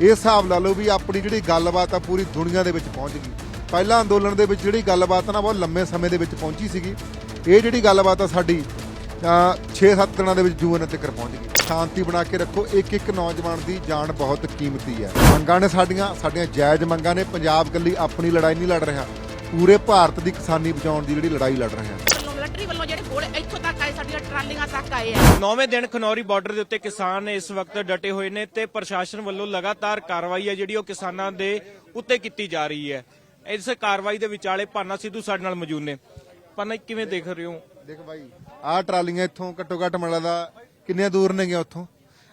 ਇਹ ਹਿਸਾਬ ਲਾ ਲਓ ਵੀ ਆਪਣੀ ਜਿਹੜੀ ਗੱਲਬਾਤ ਆ ਪੂਰੀ ਦੁਨੀਆ ਦੇ ਵਿੱਚ ਪਹੁੰਚ ਗਈ। ਪਹਿਲਾਂ ਅੰਦੋਲਨ ਦੇ ਵਿੱਚ ਜਿਹੜੀ ਗੱਲਬਾਤ ਆ ਨਾ, ਬਹੁਤ ਲੰਮੇ ਸਮੇਂ ਦੇ ਵਿੱਚ ਪਹੁੰਚੀ ਸੀਗੀ। ਇਹ ਜਿਹੜੀ ਗੱਲਬਾਤ ਆ ਸਾਡੀ 6-7 ਦਿਨਾਂ ਦੇ ਵਿੱਚ ਜੂਨ ਤੱਕ ਪਹੁੰਚ ਗਈ। ਸ਼ਾਂਤੀ ਬਣਾ ਕੇ ਰੱਖੋ ਇੱਕ ਇੱਕ ਨੌਜਵਾਨ ਦੀ ਜਾਨ ਬਹੁਤ ਕੀਮਤੀ ਹੈ। ਮੰਗਾਂ ਨੇ ਸਾਡੀਆਂ ਸਾਡੀਆਂ ਜਾਇਜ਼ ਮੰਗਾਂ ਨੇ। ਪੰਜਾਬ ਕੱਲੀ ਆਪਣੀ ਲੜਾਈ ਨਹੀਂ ਲੜ ਰਿਹਾ। ਪੂਰੇ ਭਾਰਤ ਦੀ ਕਿਸਾਨੀ ਬਚਾਉਣ ਦੀ ਜਿਹੜੀ ਲੜਾਈ ਲੜ ਰਿਹਾ ਹਾਂ ਵੱਲੋਂ ਮਿਲਟਰੀ ਵੱਲੋਂ ਜਿਹੜੇ ਗੋਲੇ ਇੱਥੋਂ ਤੱਕ ਆਏ ਸਾਡੀਆਂ ਟਰਾਲੀਆਂ ਤੱਕ ਆਏ ਆ। ਨੌਵੇਂ ਦਿਨ ਖਨੌਰੀ ਬਾਰਡਰ ਦੇ ਉੱਤੇ ਕਿਸਾਨ ਇਸ ਵਕਤ ਡਟੇ ਹੋਏ ਨੇ ਤੇ ਪ੍ਰਸ਼ਾਸਨ ਵੱਲੋਂ ਲਗਾਤਾਰ ਕਾਰਵਾਈ ਹੈ ਜਿਹੜੀ ਉਹ ਕਿਸਾਨਾਂ ਦੇ ਉੱਤੇ ਕੀਤੀ ਜਾ ਰਹੀ ਹੈ। ਇਸ ਕਾਰਵਾਈ ਦੇ ਵਿਚਾਲੇ ਭਾਨਾ ਸਿੱਧੂ ਸਾਡੇ ਨਾਲ ਮੌਜੂਦ ਨੇ। ਭਾਨਾ ਕਿਵੇਂ ਦੇਖ ਰਹੇ ਹੋ? ਦੇਖ ਬਾਈ ਆਹ ਟਰਾਲੀਆਂ ਇੱਥੋਂ ਘੱਟੋ ਘੱਟ ਮਲਾ ਦਾ ਕਿੰਨੇ ਦੂਰ ਨੇਗੇ ਉੱਥੋਂ?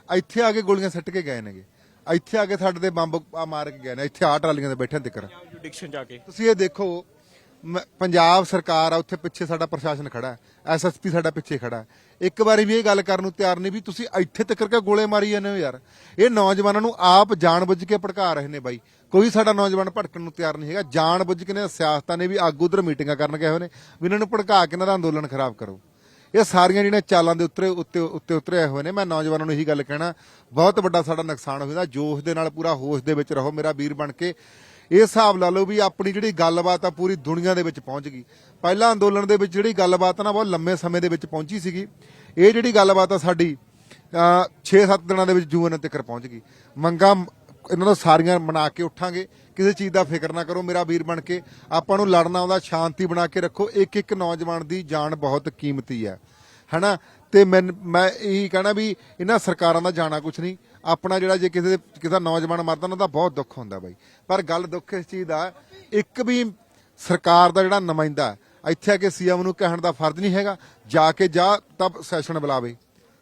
ਇੱਥੇ ਆ ਕੇ ਗੋਲੀਆਂ ਸੱਟ ਕੇ ਗਏ ਨੇਗੇ। ਇੱਥੇ ਆ ਕੇ ਸਾਡੇ ਤੇ ਬੰਬ ਆ ਮਾਰ ਕੇ ਗਏ ਨੇ। ਇੱਥੇ ਆਹ ਟਰਾਲੀਆਂ ਤੇ ਬੈਠੇ ਦਿੱਕਰ ਜੁਡਿਕਸ਼ਨ ਜਾ ਕੇ। ਤੁਸੀਂ ਇਹ ਦੇਖੋ ਮ- ਪੰਜਾਬ ਸਰਕਾਰ ਆ, ਉੱਥੇ ਪਿੱਛੇ ਸਾਡਾ ਪ੍ਰਸ਼ਾਸਨ ਖੜਾ ਹੈ ਐਸਐਸਪੀ ਸਾਡਾ ਪਿੱਛੇ ਖੜਾ ਇੱਕ ਵਾਰੀ ਵੀ ਇਹ ਗੱਲ ਕਰਨ ਨੂੰ ਤਿਆਰ ਨਹੀਂ ਵੀ ਤੁਸੀਂ ਇੱਥੇ ਤੱਕ ਕੇ ਗੋਲੇ ਮਾਰੀ ਜਾਂਦੇ ਹੋ ਯਾਰ। ਇਹ ਨੌਜਵਾਨਾਂ ਨੂੰ ਆਪ ਜਾਣਬੁੱਝ ਕੇ ਭੜਕਾ ਰਹੇ ਨੇ ਬਾਈ। ਕੋਈ ਸਾਡਾ ਨੌਜਵਾਨ ਭੜਕਣ ਨੂੰ ਤਿਆਰ ਨਹੀਂ ਹੈਗਾ। ਜਾਣਬੁੱਝ ਕੇ ਨੇ ਸਿਆਸਤਾਂ ਨੇ ਵੀ ਆਗੂ ਉਧਰ ਮੀਟਿੰਗਾਂ ਕਰਨ ਗਏ ਹੋਏ ਨੇ ਵੀ ਇਹਨਾਂ ਨੂੰ ਭੜਕਾ ਕੇ ਇਹਨਾਂ ਦਾ ਅੰਦੋਲਨ ਖਰਾਬ ਕਰੋ। ਇਹ ਸਾਰੀਆਂ ਜਿਹੜੀਆਂ ਚਾਲਾਂ ਦੇ ਉੱਤੇ ਉੱਤੇ ਉੱਤੇ ਉਤਰੇ ਹੋਏ ਨੇ, ਮੈਂ ਨੌਜਵਾਨਾਂ ਨੂੰ ਇਹੀ ਗੱਲ ਕਹਿਣਾ, ਬਹੁਤ ਵੱਡਾ ਸਾਡਾ ਨੁਕਸਾਨ ਹੋਇਆ। ਜੋਸ਼ ਦੇ ਨਾਲ ਪੂਰਾ ਹੋਸ਼ ਦੇ ਵਿੱਚ ਰਹੋ, ਮੇਰਾ ਵੀਰ ਬਣ ਕੇ। ਇਹ ਹਿਸਾਬ ਲਾ ਲਓ ਵੀ ਆਪਣੀ ਜਿਹੜੀ ਗੱਲਬਾਤ ਆ ਪੂਰੀ ਦੁਨੀਆ ਦੇ ਵਿੱਚ ਪਹੁੰਚ ਗਈ। ਪਹਿਲਾਂ ਅੰਦੋਲਨ ਦੇ ਵਿੱਚ ਜਿਹੜੀ ਗੱਲਬਾਤ ਆ ਨਾ, ਬਹੁਤ ਲੰਮੇ ਸਮੇਂ ਦੇ ਵਿੱਚ ਪਹੁੰਚੀ ਸੀਗੀ। ਇਹ ਜਿਹੜੀ ਗੱਲਬਾਤ ਆ ਸਾਡੀ 6-7 ਦਿਨਾਂ ਦੇ ਵਿੱਚ ਜੂਨ ਤੱਕ ਪਹੁੰਚ ਗਈ। ਮੰਗਾਂ ਇਹਨਾਂ ਨੂੰ ਸਾਰੀਆਂ ਮਨਾ ਕੇ ਉੱਠਾਂਗੇ। ਕਿਸੇ ਚੀਜ਼ ਦਾ ਫਿਕਰ ਨਾ ਕਰੋ, ਮੇਰਾ ਵੀਰ ਬਣ ਕੇ। ਆਪਾਂ ਨੂੰ ਲੜਨਾ ਆਉਂਦਾ, ਸ਼ਾਂਤੀ ਬਣਾ ਕੇ ਰੱਖੋ। ਇੱਕ ਇੱਕ ਨੌਜਵਾਨ ਦੀ ਜਾਨ ਬਹੁਤ ਕੀਮਤੀ ਹੈ। ਹਨਾ? ਤੇ ਮੈਂ ਮੈਂ ਇਹੀ ਕਹਿਣਾ ਵੀ ਇਹਨਾਂ ਸਰਕਾਰਾਂ ਦਾ ਜਾਣਾ ਕੁਝ ਨਹੀਂ। ਆਪਣਾ ਜਿਹੜਾ ਜੇ ਕਿਸੇ ਦੇ ਕਿਸੇ ਦਾ ਨੌਜਵਾਨ ਮਰਦਾ ਉਹਨਾਂ ਦਾ ਬਹੁਤ ਦੁੱਖ ਹੁੰਦਾ ਬਾਈ। ਪਰ ਗੱਲ ਦੁੱਖ ਇਸ ਚੀਜ਼ ਦਾ, ਇੱਕ ਵੀ ਸਰਕਾਰ ਦਾ ਜਿਹੜਾ ਨੁਮਾਇੰਦਾ ਇੱਥੇ ਆ ਕੇ ਸੀਐਮ ਨੂੰ ਕਹਿਣ ਦਾ ਫਰਜ਼ ਨਹੀਂ ਹੈਗਾ, ਜਾ ਕੇ ਜਾ ਤਬ ਸੈਸ਼ਨ ਬੁਲਾਵੇ।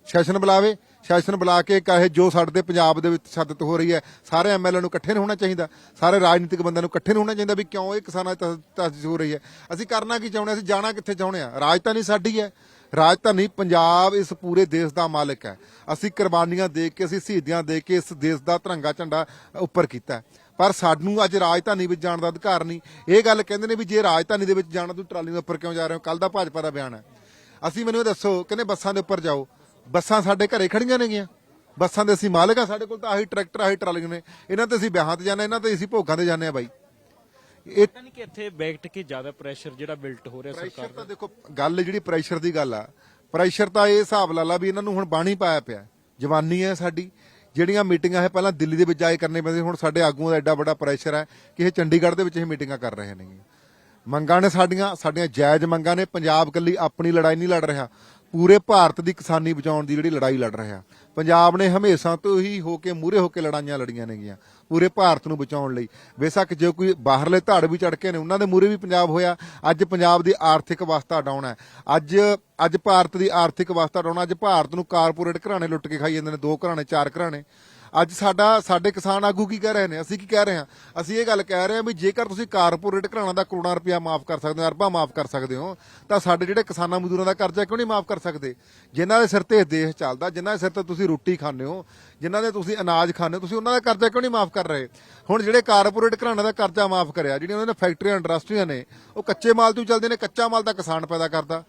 ਸੈਸ਼ਨ ਬੁਲਾਵੇ, ਸੈਸ਼ਨ ਬੁਲਾ ਕੇ ਕਹੇ ਜੋ ਸਾਡੇ ਤੇ ਪੰਜਾਬ ਦੇ ਵਿੱਚ ਸ਼ੱਦਤ ਹੋ ਰਹੀ ਹੈ, ਸਾਰੇ ਐਮਐਲਏ ਨੂੰ ਇਕੱਠੇ ਨਹੀਂ ਹੋਣਾ ਚਾਹੀਦਾ, ਸਾਰੇ ਰਾਜਨੀਤਿਕ ਬੰਦਿਆਂ ਨੂੰ ਇਕੱਠੇ ਨਹੀਂ ਹੋਣਾ ਚਾਹੀਦਾ ਵੀ ਕਿਉਂ ਇਹ ਕਿਸਾਨਾਂ ਦੀ ਤਸਦੀਕ ਹੋ ਰਹੀ ਹੈ। ਅਸੀਂ ਕਰਨਾ ਕੀ ਚਾਹੁੰਦੇ ਹਾਂ? ਅਸੀਂ ਜਾਣਾ ਕਿੱਥੇ ਚਾਹੁੰਦੇ ਆ ਰਾਜਧਾਨੀ ਸਾਡੀ ਹੈ। ਰਾਜਧਾਨੀ ਪੰਜਾਬ ਇਸ ਪੂਰੇ ਦੇਸ਼ ਦਾ ਮਾਲਕ ਹੈ। ਅਸੀਂ ਕੁਰਬਾਨੀਆਂ ਦੇ ਕੇ, ਅਸੀਂ ਸ਼ਹੀਦੀਆਂ ਦੇ ਕੇ ਇਸ ਦੇਸ਼ ਦਾ ਤਿਰੰਗਾ ਝੰਡਾ ਉੱਪਰ ਕੀਤਾ ਪਰ ਸਾਨੂੰ ਅੱਜ ਰਾਜਧਾਨੀ ਵਿੱਚ ਜਾਣ ਦਾ ਅਧਿਕਾਰ ਨਹੀਂ। ਇਹ ਗੱਲ ਕਹਿੰਦੇ ਨੇ ਵੀ ਜੇ ਰਾਜਧਾਨੀ ਦੇ ਵਿੱਚ ਜਾਣਾ ਤੂੰ ਟਰਾਲੀ ਦੇ ਉੱਪਰ ਕਿਉਂ ਜਾ ਰਹੇ ਹੋ? ਕੱਲ ਦਾ ਭਾਜਪਾ ਦਾ ਬਿਆਨ ਹੈ। ਅਸੀਂ ਮੈਨੂੰ ਇਹ ਦੱਸੋ, ਕਹਿੰਦੇ ਬੱਸਾਂ ਦੇ ਉੱਪਰ ਜਾਓ। ਬੱਸਾਂ ਸਾਡੇ ਘਰੇ ਖੜੀਆਂ ਨੇਗੀਆਂ ਬੱਸਾਂ ਦੇ ਅਸੀਂ ਮਾਲਕ ਆ, ਸਾਡੇ ਕੋਲ ਤਾਂ ਆਹੀ ਟਰੈਕਟਰ, ਆਹੀ ਟਰਾਲੀਆਂ ਨੇ। ਇਹਨਾਂ ਤੇ ਅਸੀਂ ਵਿਆਹਾਂ ਤੇ ਜਾਂਦੇ ਇਹਨਾਂ ਤੇ ਅਸੀਂ ਭੋਗਾਂ ਤੇ ਜਾਂਦੇ ਆ ਬਾਈ। ਇਹ ਪਤਾ ਨਹੀਂ ਕਿ ਇੱਥੇ ਬੈਠ ਕੇ ਜ਼ਿਆਦਾ ਪ੍ਰੈਸ਼ਰ ਜਿਹੜਾ ਬਿਲਟ ਹੋ ਰਿਹਾ ਸਰਕਾਰ ਪ੍ਰੈਸ਼ਰ ਤਾਂ ਦੇਖੋ ਗੱਲ ਜਿਹੜੀ ਪ੍ਰੈਸ਼ਰ ਦੀ ਗੱਲ ਆ ਪ੍ਰੈਸ਼ਰ ਤਾਂ ਇਹ ਹਿਸਾਬ ਲਾ ਲਾ ਵੀ ਇਹਨਾਂ ਨੂੰ ਹੁਣ ਬਾਣੀ ਪਾਇਆ ਪਿਆ ਜਵਾਨੀ ਹੈ ਸਾਡੀ। ਜਿਹੜੀਆਂ ਮੀਟਿੰਗਾਂ ਹੈ ਪਹਿਲਾਂ ਦਿੱਲੀ ਦੇ ਵਿੱਚ ਕੇ ਕਰਨੇ ਪੈਂਦੇ ਹੁਣ ਸਾਡੇ ਆਗੂਆਂ ਦਾ ਐਡਾ ਵੱਡਾ ਪ੍ਰੈਸ਼ਰ ਹੈ ਕਿ ਇਹ ਚੰਡੀਗੜ੍ਹ ਦੇ ਵਿੱਚ ਇਹ ਮੀਟਿੰਗਾਂ ਕਰ ਰਹੇ ਨੇ ਮੰਗਾਂ ਨੇ ਸਾਡੀਆਂ ਸਾਡੀਆਂ ਜਾਇਜ਼ ਮੰਗਾਂ ਨੇ ਪੰਜਾਬ ਕੱਲੀ ਆਪਣੀ ਲੜਾਈ ਨਹੀਂ ਲੜ ਰਿਹਾ। ਪੂਰੇ ਭਾਰਤ ਦੀ ਕਿਸਾਨੀ ਬਚਾਉਣ ਦੀ ਜਿਹੜੀ ਲੜਾਈ ਲੜ ਰਿਹਾ ਪੰਜਾਬ ਨੇ ਹਮੇਸ਼ਾ ਤੋਂ ਹੀ ਹੋ ਕੇ ਮੂਰੇ ਹੋ ਕੇ ਲੜਾਈਆਂ ਲੜੀਆਂ ਨੇਗੀਆਂ, ਪੂਰੇ ਭਾਰਤ ਨੂੰ ਬਚਾਉਣ ਲਈ। ਬੇਸ਼ੱਕ ਜੇ ਕੋਈ ਬਾਹਰਲੇ ਧੜ ਵੀ ਚੜ ਕੇ ਨੇ, ਉਹਨਾਂ ਦੇ ਮੂਰੇ ਵੀ ਪੰਜਾਬ ਹੋਇਆ। ਅੱਜ ਪੰਜਾਬ ਦੀ ਆਰਥਿਕ ਅਵਸਥਾ ਡਾਊਨ ਹੈ। ਅੱਜ ਅੱਜ ਭਾਰਤ ਦੀ ਆਰਥਿਕ ਅਵਸਥਾ ਡਾਊਨ ਅੱਜ ਭਾਰਤ ਨੂੰ ਕਾਰਪੋਰੇਟ ਘਰਾਣੇ ਲੁੱਟ ਕੇ ਖਾਈ ਜਾਂਦੇ ਨੇ, ਦੋ ਘਰਾਣੇ, ਚਾਰ ਘਰਾਣੇ। ਅੱਜ ਸਾਡਾ, ਸਾਡੇ ਕਿਸਾਨ ਆਗੂ ਕੀ ਕਹਿ ਰਹੇ ਨੇ? ਅਸੀਂ ਕੀ ਕਹਿ ਰਹੇ ਹਾਂ? ਅਸੀਂ ਇਹ ਗੱਲ ਕਹਿ ਰਹੇ ਹਾਂ ਵੀ ਜੇਕਰ ਤੁਸੀਂ ਕਾਰਪੋਰੇਟ ਘਰਾਣਾ ਦਾ ਕਰੋੜਾਂ ਰੁਪਇਆ ਮਾਫ ਕਰ ਸਕਦੇ ਹੋ, ਅਰਬਾਂ ਮਾਫ ਕਰ ਸਕਦੇ ਹੋ, ਤਾਂ ਸਾਡੇ ਜਿਹੜੇ ਕਿਸਾਨਾਂ ਮਜ਼ਦੂਰਾਂ ਦਾ ਕਰਜ਼ਾ ਕਿਉਂ ਨਹੀਂ ਮਾਫ ਕਰ ਸਕਦੇ? ਜਿਨ੍ਹਾਂ ਦੇ ਸਿਰ ਤੇ ਇਹ ਦੇਸ਼ ਚੱਲਦਾ, ਜਿਨ੍ਹਾਂ ਦੇ ਸਿਰ ਤੇ ਤੁਸੀਂ ਰੋਟੀ ਖਾਂਦੇ ਹੋ, ਜਿਨ੍ਹਾਂ ਦੇ ਤੁਸੀਂ ਅਨਾਜ ਖਾਂਦੇ ਹੋ, ਤੁਸੀਂ ਉਹਨਾਂ ਦਾ ਕਰਜ਼ਾ ਕਿਉਂ ਨਹੀਂ ਮਾਫ ਕਰ ਰਹੇ? ਹੁਣ ਜਿਹੜੇ ਕਾਰਪੋਰੇਟ ਘਰਾਣੇ ਦਾ ਕਰਜ਼ਾ ਮਾਫ ਕਰਿਆ, ਜਿਹੜੀਆਂ ਉਹਨਾਂ ਨੇ ਫੈਕਟਰੀਆਂ, ਇੰਡਸਟਰੀਆਂ ਨੇ, ਉਹ ਕੱਚੇ ਮਾਲ ਤੋਂ ਚੱਲਦੇ ਨੇ, ਕੱਚਾ ਮਾਲ ਦਾ ਕਿਸਾਨ ਪੈਦਾ ਕਰਦਾ।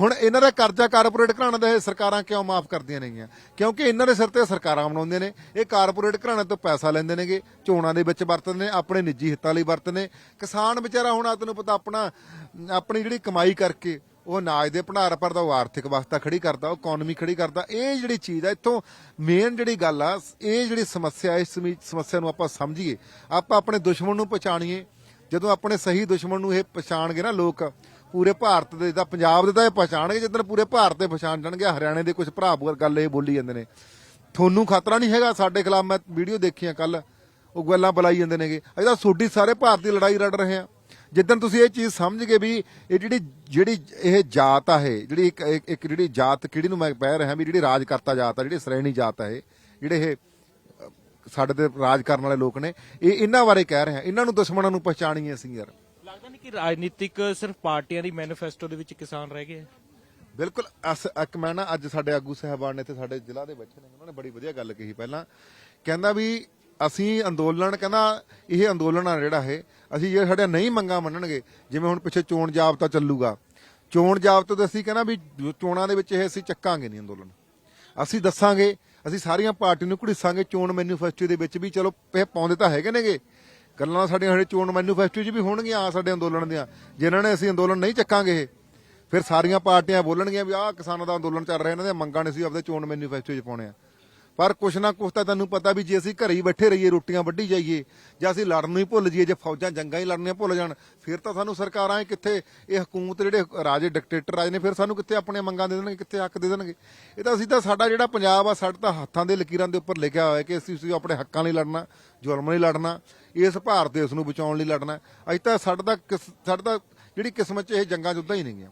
ਹੁਣ ਇਹਨਾਂ ਦਾ ਕਰਜ਼ਾ ਕਾਰਪੋਰੇਟ ਘਰਾਣੇ ਦਾ ਇਹ ਸਰਕਾਰਾਂ ਕਿਉਂ ਮਾਫ ਕਰਦੀਆਂ ਨੇਗੀਆਂ? ਕਿਉਂਕਿ ਇਹਨਾਂ ਦੇ ਸਿਰ ਤੇ ਸਰਕਾਰਾਂ ਬਣਾਉਂਦੇ ਨੇ। ਇਹ ਕਾਰਪੋਰੇਟ ਘਰਾਣੇ ਤੋਂ ਪੈਸਾ ਲੈਂਦੇ ਨੇਗੇ ਚੋਣਾਂ ਦੇ ਵਿੱਚ ਵਰਤਦੇ ਨੇ, ਆਪਣੇ ਨਿੱਜੀ ਹਿੱਤਾਂ ਲਈ ਵਰਤਦੇ ਨੇ। ਕਿਸਾਨ ਵਿਚਾਰਾ ਹੁਣ ਆ ਤੈਨੂੰ ਪਤਾ ਆਪਣਾ, ਆਪਣੀ ਜਿਹੜੀ ਕਮਾਈ ਕਰਕੇ ਉਹ ਅਨਾਜ ਦੇ ਭੰਡਾਰ ਭਰਦਾ, ਉਹ ਆਰਥਿਕ ਅਵਸਥਾ ਖੜੀ ਕਰਦਾ, ਉਹ ਇਕਨੋਮੀ ਖੜੀ ਕਰਦਾ। ਇਹ ਜਿਹੜੀ ਚੀਜ਼ ਆ, ਇੱਥੋਂ ਮੇਨ ਜਿਹੜੀ ਗੱਲ ਆ, ਇਹ ਜਿਹੜੀ ਸਮੱਸਿਆ ਇਸ ਸਮੀ- ਸਮੱਸਿਆ ਨੂੰ ਆਪਾਂ ਸਮਝੀਏ। ਆਪਾਂ ਆਪਣੇ ਦੁਸ਼ਮਣ ਨੂੰ ਪਛਾਣੀਏ। ਜਦੋਂ ਆਪਣੇ ਸਹੀ ਦੁਸ਼ਮਣ ਨੂੰ ਇਹ ਪਛਾਣਗੇ ਨਾ ਲੋਕ ਪੂਰੇ ਭਾਰਤ ਦੇ ਦਾ ਪੰਜਾਬ ਦੇ ਤਾਂ ਇਹ ਪਛਾਣਗੇ ਜਦੋਂ ਪੂਰੇ ਭਾਰਤ ਦੇ ਪਛਾਣ ਜਾਣਗੇ। ਹਰਿਆਣੇ ਦੇ ਕੁਝ ਭਰਾ ਬੁਰ ਗੱਲ ਇਹ ਬੋਲੀ ਜਾਂਦੇ ਨੇ। ਤੁਹਾਨੂੰ ਖਤਰਾ ਨਹੀਂ ਹੈਗਾ ਸਾਡੇ ਖਿਲਾਫ? ਮੈਂ ਵੀਡੀਓ ਦੇਖੀਆਂ ਕੱਲ। ਉਹ ਗੱਲਾਂ ਬੁਲਾਈ ਜਾਂਦੇ ਨੇਗੇ। ਇਹਦਾ ਸੋਡੀ ਸਾਰੇ ਭਾਰਤ ਦੀ ਲੜਾਈ ਲੜ ਰਹੇ ਆ। ਜਿੱਦਣ ਤੁਸੀਂ ਇਹ ਚੀਜ਼ ਸਮਝ ਗਏ ਵੀ ਇਹ ਜਿਹੜੀ ਜਿਹੜੀ ਇਹ ਜਾਤ ਆ ਇਹ, ਜਿਹੜੀ ਇੱਕ ਇੱਕ- ਜਿਹੜੀ ਜਾਤ ਕਿਹੜੀ ਨੂੰ ਮੈਂ ਕਹਿ ਰਿਹਾ ਵੀ ਜਿਹੜੀ ਰਾਜ ਕਰਤਾ ਜਾਤ ਆ, ਜਿਹੜੀ ਸ਼੍ਰੇਣੀ ਜਾਤ ਆ ਇਹ, ਜਿਹੜੇ ਇਹ ਸਾਡੇ ਤੇ ਰਾਜ ਕਰਨ ਵਾਲੇ ਲੋਕ ਨੇ, ਇਹ ਇਹਨਾਂ ਬਾਰੇ ਕਹਿ ਰਹੇ ਆ। ਇਹਨਾਂ ਨੂੰ ਦੁਸ਼ਮਣਾਂ ਨੂੰ ਪਛਾਣੀਏ ਅਸੀਂ ਯਾਰ। ਲੱਗਦਾ ਨਹੀਂ ਕਿ ਰਾਜਨੀਤਿਕ ਸਿਰਫ ਪਾਰਟੀਆਂ ਦੀ ਮੈਨੀਫੈਸਟੋ ਦੇ ਵਿੱਚ ਕਿਸਾਨ ਰਹਿ ਗਏ ਬਿਲਕੁਲ, ਅਸ ਇੱਕ ਮੈਂ ਨਾ ਅੱਜ ਸਾਡੇ ਆਗੂ ਸਾਹਿਬਾਨ ਨੇ ਤੇ ਸਾਡੇ ਜ਼ਿਲ੍ਹਾ ਦੇ ਬੈਠੇ ਨੇ, ਉਹਨਾਂ ਨੇ ਬੜੀ ਵਧੀਆ ਗੱਲ ਕਹੀ ਪਹਿਲਾਂ। ਕਹਿੰਦਾ ਵੀ ਅਸੀਂ ਅੰਦੋਲਨ, ਕਹਿੰਦਾ ਇਹ ਅੰਦੋਲਨ ਆ ਜਿਹੜਾ ਇਹ, ਅਸੀਂ ਜੇ ਸਾਡੇ ਨਹੀਂ ਮੰਗਾਂ ਮੰਨਣਗੇ, ਜਿਵੇਂ ਹੁਣ ਪਿੱਛੇ ਚੋਣ ਜਾਬਤਾ ਚੱਲੂਗਾ। ਚੋਣ ਜਾਬਤੇ ਤੇ ਅਸੀਂ ਕਹਿੰਦਾ ਵੀ ਚੋਣਾਂ ਦੇ ਵਿੱਚ ਇਹ ਅਸੀਂ ਚੱਕਾਂਗੇ ਨਹੀਂ ਅੰਦੋਲਨ। ਅਸੀਂ ਦੱਸਾਂਗੇ, ਅਸੀਂ ਸਾਰੀਆਂ ਪਾਰਟੀ ਨੂੰ ਘੜੀਸਾਂਗੇ ਚੋਣ ਮੈਨੀਫੈਸਟੋ ਦੇ ਵਿੱਚ ਵੀ, ਚਲੋ ਇਹ ਪਾਉਂਦੇ ਤਾਂ ਹੈਗੇ ਨੇਗੇ ਗੱਲਾਂ ਸਾਡੀਆਂ ਸਾਡੇ ਚੋਣ ਮੈਨੀਫੈਸਟੋ 'ਚ ਵੀ ਹੋਣਗੀਆਂ ਆ ਸਾਡੇ ਅੰਦੋਲਨ ਦੀਆਂ। ਜਿਨ੍ਹਾਂ ਨੇ ਅਸੀਂ ਅੰਦੋਲਨ ਨਹੀਂ ਚੱਕਾਂਗੇ ਇਹ ਫਿਰ ਸਾਰੀਆਂ ਪਾਰਟੀਆਂ ਬੋਲਣਗੀਆਂ ਵੀ ਆਹ ਕਿਸਾਨਾਂ ਦਾ ਅੰਦੋਲਨ ਚੱਲ ਰਿਹਾ, ਇਹਨਾਂ ਦੀਆਂ ਮੰਗਾਂ ਨੇ ਅਸੀਂ ਆਪਦੇ ਚੋਣ ਮੈਨੀਫੈਸਟੋ 'ਚ ਪਾਉਣੇ ਆ। ਪਰ ਕੁਛ ਨਾ ਕੁਛ ਤਾਂ ਤੈਨੂੰ ਪਤਾ ਵੀ ਜੇ ਅਸੀਂ ਘਰੇ ਹੀ ਬੈਠੇ ਰਹੀਏ, ਰੋਟੀਆਂ ਵੱਢੀ ਜਾਈਏ, ਜਾਂ ਅਸੀਂ ਲੜਨ ਨੂੰ ਹੀ ਭੁੱਲ ਜਾਈਏ, ਜੇ ਫੌਜਾਂ ਜੰਗਾਂ ਹੀ ਲੜਨੀਆਂ ਭੁੱਲ ਜਾਣ, ਫਿਰ ਤਾਂ ਸਾਨੂੰ ਸਰਕਾਰਾਂ ਕਿੱਥੇ? ਇਹ ਹਕੂਮਤ ਜਿਹੜੇ ਰਾਜੇ ਡਿਕਟੇਟਰ ਰਾਜ ਨੇ, ਫਿਰ ਸਾਨੂੰ ਕਿੱਥੇ ਆਪਣੀਆਂ ਮੰਗਾਂ ਦੇ ਦੇਣਗੇ, ਕਿੱਥੇ ਹੱਕ ਦੇ ਦੇਣਗੇ? ਇਹ ਤਾਂ ਅਸੀਂ ਤਾਂ ਸਾਡਾ ਜਿਹੜਾ ਪੰਜਾਬ ਆ, ਸਾਡਾ ਤਾਂ ਹੱਥਾਂ ਦੇ ਲਕੀਰਾਂ ਦੇ ਉੱਪਰ ਲਿਖਿਆ ਹੋਇਆ ਕਿ ਅਸੀਂ ਆਪਣੇ ਹੱਕਾਂ ਲਈ ਲੜਨਾ, ਜ਼ੁਲਮ ਲਈ ਲੜਨਾ, ਇਸ ਭਾਰਤ ਦੇਸ਼ ਨੂੰ ਬਚਾਉਣ ਲਈ ਲੜਨਾ। ਅੱਜ ਤਾਂ ਸਾਡਾ ਕਿਸ- ਸਾਡਾ ਤਾਂ ਜਿਹੜੀ ਕਿਸਮਤ 'ਚ ਇਹ ਜੰਗਾਂ ਜੁੱਦਾਂ ਹੀ ਨਹੀਂ ਗਈਆਂ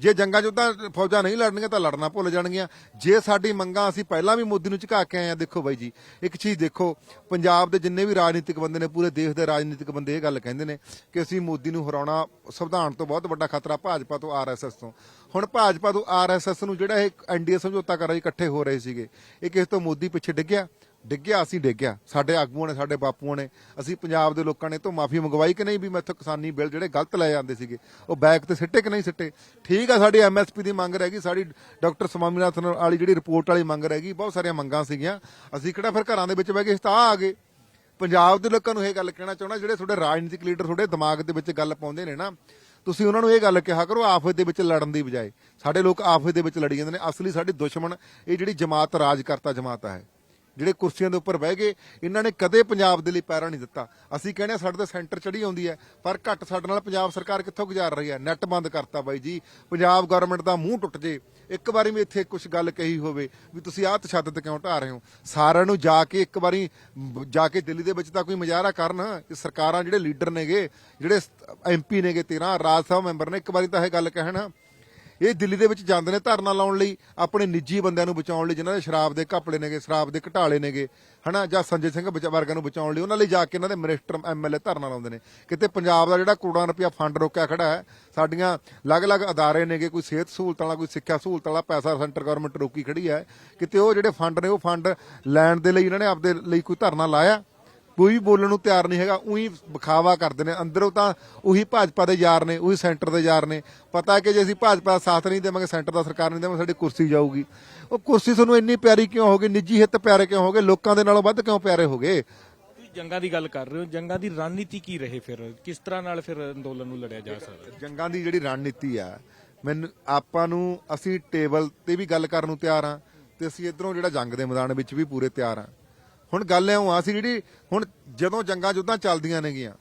ਜੇ ਜੰਗਾਂ ਜੁੱਦਾਂ ਫੌਜਾਂ ਨਹੀਂ ਲੜਨਗੀਆਂ ਤਾਂ ਲੜਨਾ ਭੁੱਲ ਜਾਣਗੀਆਂ। ਜੇ ਸਾਡੀ ਮੰਗਾਂ ਅਸੀਂ ਪਹਿਲਾਂ ਵੀ ਮੋਦੀ ਨੂੰ ਝੁਕਾ ਕੇ ਆਏ ਆ, ਦੇਖੋ ਬਾਈ ਜੀ, ਇੱਕ ਚੀਜ਼ ਦੇਖੋ, ਪੰਜਾਬ ਦੇ ਜਿੰਨੇ ਵੀ ਰਾਜਨੀਤਿਕ ਬੰਦੇ ਨੇ, ਪੂਰੇ ਦੇਸ਼ ਦੇ ਰਾਜਨੀਤਿਕ ਬੰਦੇ ਇਹ ਗੱਲ ਕਹਿੰਦੇ ਨੇ ਕਿ ਅਸੀਂ ਮੋਦੀ ਨੂੰ ਹਰਾਉਣਾ ਸੰਵਿਧਾਨ ਤੋਂ ਬਹੁਤ ਵੱਡਾ ਖਤਰਾ ਭਾਜਪਾ ਤੋਂ ਆਰਐਸਐਸ ਤੋਂ। ਹੁਣ ਭਾਜਪਾ ਤੋਂ ਆਰਐਸਐਸ ਨੂੰ ਜਿਹੜਾ ਇਹ ਐਨਡੀਏ ਸਮਝੌਤਾ ਕਰ ਰਹੀ, ਇਕੱਠੇ ਹੋ ਰਹੇ ਸੀਗੇ, ਇਹ ਕਿਸੇ ਤੋਂ ਮੋਦੀ ਪਿੱਛੇ ਡਿੱਗਿਆ। ਡਿੱਗਿਆ, ਅਸੀਂ ਡਿੱਗਿਆ। ਸਾਡੇ ਆਗੂਆਂ ਨੇ, ਸਾਡੇ ਬਾਪੂਆਂ ਨੇ, ਅਸੀਂ ਪੰਜਾਬ ਦੇ ਲੋਕਾਂ ਨੇ ਤੋਂ ਮਾਫੀ ਮੰਗਵਾਈ ਕਿ ਨਹੀਂ ਵੀ ਮੈਥੋਂ ਕਿਸਾਨੀ ਬਿੱਲ ਜਿਹੜੇ ਗਲਤ ਲੈ ਜਾਂਦੇ ਸੀਗੇ, ਉਹ ਬੈਕ ਤੇ ਸਿੱਟੇ ਕਿ ਨਹੀਂ ਸਿੱਟੇ? ਠੀਕ ਆ, ਸਾਡੀ ਐਮਐਸਪੀ ਦੀ ਮੰਗ ਰਹਿ ਗਈ, ਸਾਡੀ ਡਾਕਟਰ ਸਵਾਮੀਨਾਥਨ ਵਾਲੀ ਜਿਹੜੀ ਰਿਪੋਰਟ ਵਾਲੀ ਮੰਗ ਰਹਿ ਗਈ, ਬਹੁਤ ਸਾਰੀਆਂ ਮੰਗਾਂ ਸੀਗੀਆਂ। ਅਸੀਂ ਕਿਹੜਾ ਫਿਰ ਘਰਾਂ ਦੇ ਵਿੱਚ ਬਹਿ ਕੇ ਤਾਂ ਆ ਗਏ। ਪੰਜਾਬ ਦੇ ਲੋਕਾਂ ਨੂੰ ਇਹ ਗੱਲ ਕਹਿਣਾ ਚਾਹੁੰਦਾ, ਜਿਹੜੇ ਤੁਹਾਡੇ ਰਾਜਨੀਤਿਕ ਲੀਡਰ ਤੁਹਾਡੇ ਦਿਮਾਗ ਦੇ ਵਿੱਚ ਗੱਲ ਪਾਉਂਦੇ ਨੇ ਨਾ, ਤੁਸੀਂ ਉਹਨਾਂ ਨੂੰ ਇਹ ਗੱਲ ਕਿਹਾ ਕਰੋ ਆਫਤ ਦੇ ਵਿੱਚ ਲੜਨ ਦੀ ਬਜਾਏ। ਸਾਡੇ ਲੋਕ ਆਫਤ ਦੇ ਵਿੱਚ ਲੜੀ ਜਾਂਦੇ ਨੇ, ਅਸਲੀ ਸਾਡੀ ਦੁਸ਼ਮਣ, ਇਹ ਜਿਹੜੀ ਜਮਾਤ ਰਾਜ ਕਰਤਾ ਜਮਾਤ ਹੈ ਜਿਹੜੇ ਕੁਰਸੀਆਂ ਦੇ ਉੱਪਰ ਬਹਿ ਗਏ, ਇਹਨਾਂ ਨੇ ਕਦੇ ਪੰਜਾਬ ਦੇ ਲਈ ਪੈਰਾ ਨਹੀਂ ਦਿੱਤਾ। ਅਸੀਂ ਕਹਿੰਦੇ ਸਾਡੇ ਤਾਂ ਸੈਂਟਰ ਚੜੀ ਆਉਂਦੀ ਹੈ, ਪਰ ਘੱਟ ਸਾਡੇ ਨਾਲ ਪੰਜਾਬ ਸਰਕਾਰ ਕਿੱਥੋਂ ਗੁਜ਼ਾਰ ਰਹੀ ਹੈ? ਨੈਟ ਬੰਦ ਕਰਤਾ ਬਾਈ ਜੀ। ਪੰਜਾਬ ਗਵਰਨਮੈਂਟ ਦਾ ਮੂੰਹ ਟੁੱਟ ਜੇ। ਇੱਕ ਵਾਰੀ ਵੀ ਇੱਥੇ ਕੁਝ ਗੱਲ ਕਹੀ ਹੋਵੇ ਵੀ ਤੁਸੀਂ ਆਹ ਤਸ਼ੱਦਦ ਕਿਉਂ ਢਾ ਰਹੇ ਹੋ? ਸਾਰਿਆਂ ਨੂੰ ਜਾ ਕੇ ਇੱਕ ਵਾਰੀ, ਜਾ ਕੇ ਦਿੱਲੀ ਦੇ ਵਿੱਚ ਤਾਂ ਕੋਈ ਮੁਜ਼ਾਹਰਾ ਕਰਨ ਕਿ ਸਰਕਾਰਾਂ ਜਿਹੜੇ ਲੀਡਰ ਨੇਗੇ, ਜਿਹੜੇ ਐਮਪੀ ਨੇਗੇ 13 ਰਾਜ ਸਭਾ ਮੈਂਬਰ ਨੇ, ਇੱਕ ਵਾਰੀ ਤਾਂ ਇਹ ਗੱਲ ਕਹਿਣ ਇਹ ਦਿੱਲੀ ਦੇ ਵਿੱਚ ਜਾਂਦੇ ਨੇ ਧਰਨਾ ਲਾਉਣ ਲਈ, ਆਪਣੇ ਨਿੱਜੀ ਬੰਦਿਆਂ ਨੂੰ ਬਚਾਉਣ ਲਈ, ਜਿਨ੍ਹਾਂ ਦੇ ਸ਼ਰਾਬ ਦੇ ਘਪਲੇ ਨੇਗੇ, ਸ਼ਰਾਬ ਦੇ ਘਟਾਲੇ ਨੇਗੇ, ਹਨਾ? ਜਾਂ ਸੰਜੇ ਸਿੰਘ ਬਚ- ਨੂੰ ਬਚਾਉਣ ਲਈ, ਉਹਨਾਂ ਲਈ ਜਾ ਕੇ ਇਹਨਾਂ ਦੇ ਮਿਨਿਸਟਰ, ਐਮਐਲਏ ਧਰਨਾ ਲਾਉਂਦੇ ਨੇ। ਕਿਤੇ ਪੰਜਾਬ ਦਾ ਜਿਹੜਾ ਕਰੋੜਾਂ ਰੁਪਇਆ ਫੰਡ ਰੋਕਿਆ ਖੜਾ ਹੈ, ਸਾਡੀਆਂ ਅਲੱਗ-ਅਲੱਗ ਅਦਾਰੇ ਨੇਗੇ, ਕੋਈ ਸਿਹਤ ਸਹੂਲਤਾਂ ਵਾਲਾ, ਕੋਈ ਸਿੱਖਿਆ ਸਹੂਲਤਾਂ ਵਾਲਾ, ਪੈਸਾ ਸੈਂਟਰ ਗਵਰਨਮੈਂਟ ਰੋਕੀ ਖੜੀ ਹੈ। ਕਿਤੇ ਉਹ ਜਿਹੜੇ ਫੰਡ ਨੇ, ਉਹ ਫੰਡ ਲੈਣ ਦੇ ਲਈ ਇਹਨਾਂ ਨੇ ਆਪਦੇ ਲਈ ਕੋਈ ਧਰਨਾ ਲਾਇਆ। ਕੋਈ ਵੀ ਬੋਲਣ ਨੂੰ ਤਿਆਰ ਨਹੀਂ ਹੈਗਾ ਉਹੀ ਵਿਖਾਵਾ ਕਰਦੇ ਨੇ। ਅੰਦਰੋਂ ਤਾਂ ਉਹੀ ਭਾਜਪਾ ਦੇ ਯਾਰ ਨੇ ਉਹੀ ਸੈਂਟਰ ਦੇ ਯਾਰ ਨੇ। ਪਤਾ ਕਿ ਜੇ ਅਸੀਂ ਭਾਜਪਾ ਦਾ ਸਾਥ ਨਹੀਂ ਦੇਵਾਂਗੇ ਸੈਂਟਰ ਦਾ ਸਰਕਾਰ ਨਹੀਂ ਦੇਵਾਂਗੇ ਸਾਡੀ ਕੁਰਸੀ ਜਾਊਗੀ। ਉਹ ਕੁਰਸੀ ਤੁਹਾਨੂੰ ਇੰਨੀ ਪਿਆਰੀ ਕਿਉਂ ਹੋ ਗਈ? ਨਿੱਜੀ ਹਿੱਤ ਪਿਆਰੇ ਕਿਉਂ ਹੋ ਗਏ? ਲੋਕਾਂ ਦੇ ਨਾਲੋਂ ਵੱਧ ਕਿਉਂ ਪਿਆਰੇ ਹੋ ਗਏ? ਜੰਗਾਂ ਦੀ ਗੱਲ ਕਰ ਰਹੇ ਹੋ। ਜੰਗਾਂ ਦੀ ਰਣਨੀਤੀ ਕੀ ਰਹੇ ਫਿਰ? ਕਿਸ ਤਰ੍ਹਾਂ ਨਾਲ ਫਿਰ ਅੰਦੋਲਨ ਨੂੰ ਲੜਿਆ ਜਾ ਸਕਦਾ? ਜੰਗਾਂ ਦੀ ਜਿਹੜੀ ਰਣਨੀਤੀ ਆ ਮੈਨੂੰ ਆਪਾਂ ਨੂੰ ਅਸੀਂ ਟੇਬਲ ਤੇ ਵੀ ਗੱਲ ਕਰਨ ਨੂੰ ਤਿਆਰ ਆ ਤੇ ਅਸੀਂ ਇਧਰੋਂ ਜਿਹੜਾ ਜੰਗ ਦੇ ਮੈਦਾਨ ਵਿੱਚ ਵੀ ਪੂਰੇ ਤਿਆਰ ਆ ਹੁਣ ਗੱਲ ਐ ਆ ਅਸੀਂ ਜਿਹੜੀ ਹੁਣ ਜਦੋਂ ਜੰਗਾਂ ਜੁੱਦਾਂ ਚੱਲਦੀਆਂ ਨੇਗੀਆਂ